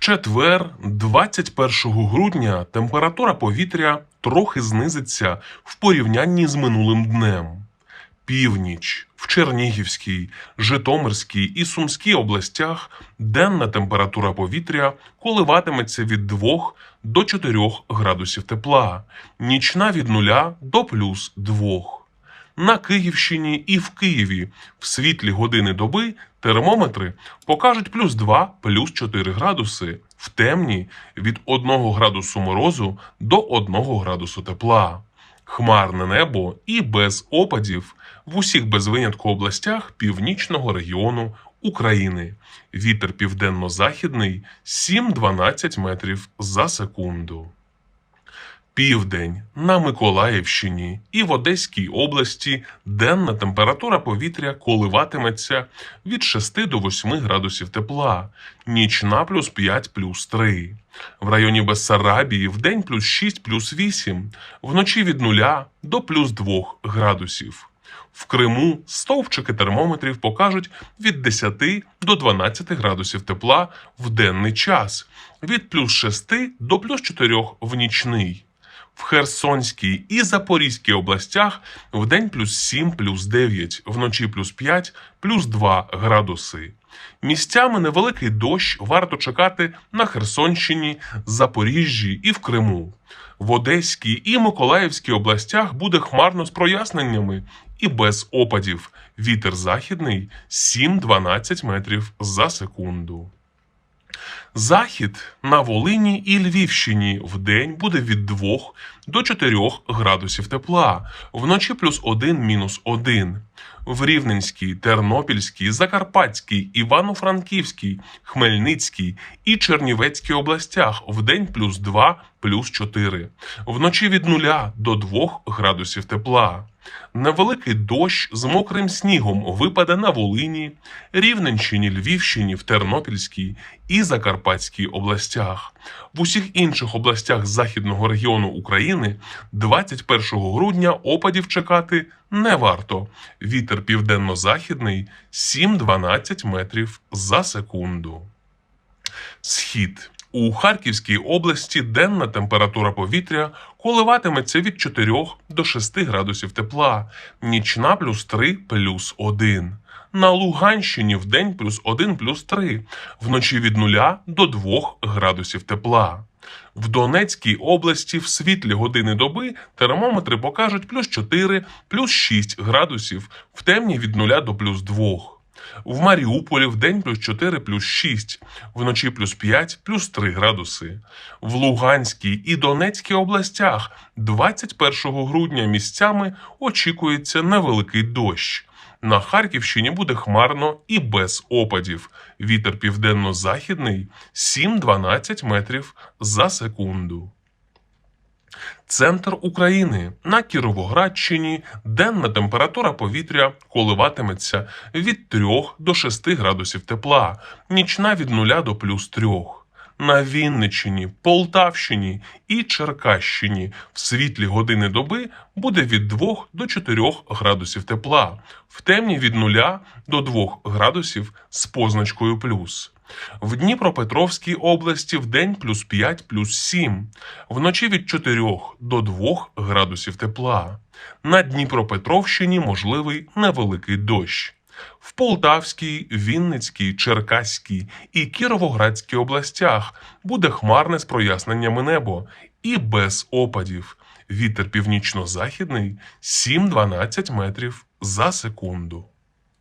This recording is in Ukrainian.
четвер, 21 грудня, температура повітря трохи знизиться в порівнянні з минулим днем. Північ в Чернігівській, Житомирській і Сумській областях денна температура повітря коливатиметься від 2 до 4 градусів тепла, нічна від 0 до плюс 2. На Київщині і в Києві в світлі години доби термометри покажуть плюс 2, плюс 4 градуси, в темні від 1 градусу морозу до 1 градусу тепла. Хмарне небо і без опадів в усіх без винятку областях північного регіону України. Вітер південно-західний 7-12 метрів за секунду. Південь на Миколаївщині і в Одеській області денна температура повітря коливатиметься від 6 до 8 градусів тепла, нічна плюс 5 плюс 3. В районі Бессарабії в день плюс 6 плюс 8, вночі від 0 до плюс 2 градусів. В Криму стовпчики термометрів покажуть від 10 до 12 градусів тепла в денний час, від плюс 6 до плюс 4 в нічний. В Херсонській і Запорізькій областях в день плюс 7, плюс 9, вночі плюс 5, плюс 2 градуси. Місцями невеликий дощ варто чекати на Херсонщині, Запоріжжі і в Криму. В Одеській і Миколаївській областях буде хмарно з проясненнями і без опадів. Вітер західний 7-12 метрів за секунду. Захід на Волині і Львівщині в день буде від 2 до 4 градусів тепла, вночі плюс 1 мінус 1. В Рівненській, Тернопільській, Закарпатській, Івано-Франківській, Хмельницькій і Чернівецькій областях в день плюс 2 плюс 4. Вночі від 0 до 2 градусів тепла. Невеликий дощ з мокрим снігом випаде на Волині, Рівненщині, Львівщині, в Тернопільській і Закарпатській областях. В усіх інших областях Західного регіону України 21 грудня опадів чекати не варто. Вітер південно-західний 7-12 метрів за секунду. Схід. У Харківській області денна температура повітря коливатиметься від 4 до 6 градусів тепла, нічна плюс 3 плюс 1. На Луганщині в день плюс 1 плюс 3, вночі від 0 до 2 градусів тепла. В Донецькій області в світлі години доби термометри покажуть плюс 4, плюс 6 градусів, в темні від 0 до плюс 2. В Маріуполі в день плюс 4 плюс 6, вночі плюс 5 плюс 3 градуси. В Луганській і Донецькій областях 21 грудня місцями очікується невеликий дощ. На Харківщині буде хмарно і без опадів. Вітер південно-західний 7-12 метрів за секунду. Центр України на Кіровоградщині денна температура повітря коливатиметься від 3 до 6 градусів тепла, нічна від 0 до плюс 3. На Вінниччині, Полтавщині і Черкащині в світлі години доби буде від 2 до 4 градусів тепла, в темні від 0 до 2 градусів з позначкою плюс. В Дніпропетровській області в день плюс 5 плюс 7, вночі від 4 до 2 градусів тепла. На Дніпропетровщині можливий невеликий дощ. В Полтавській, Вінницькій, Черкаській і Кіровоградській областях буде хмарне з проясненнями небо і без опадів. Вітер північно-західний 7-12 метрів за секунду.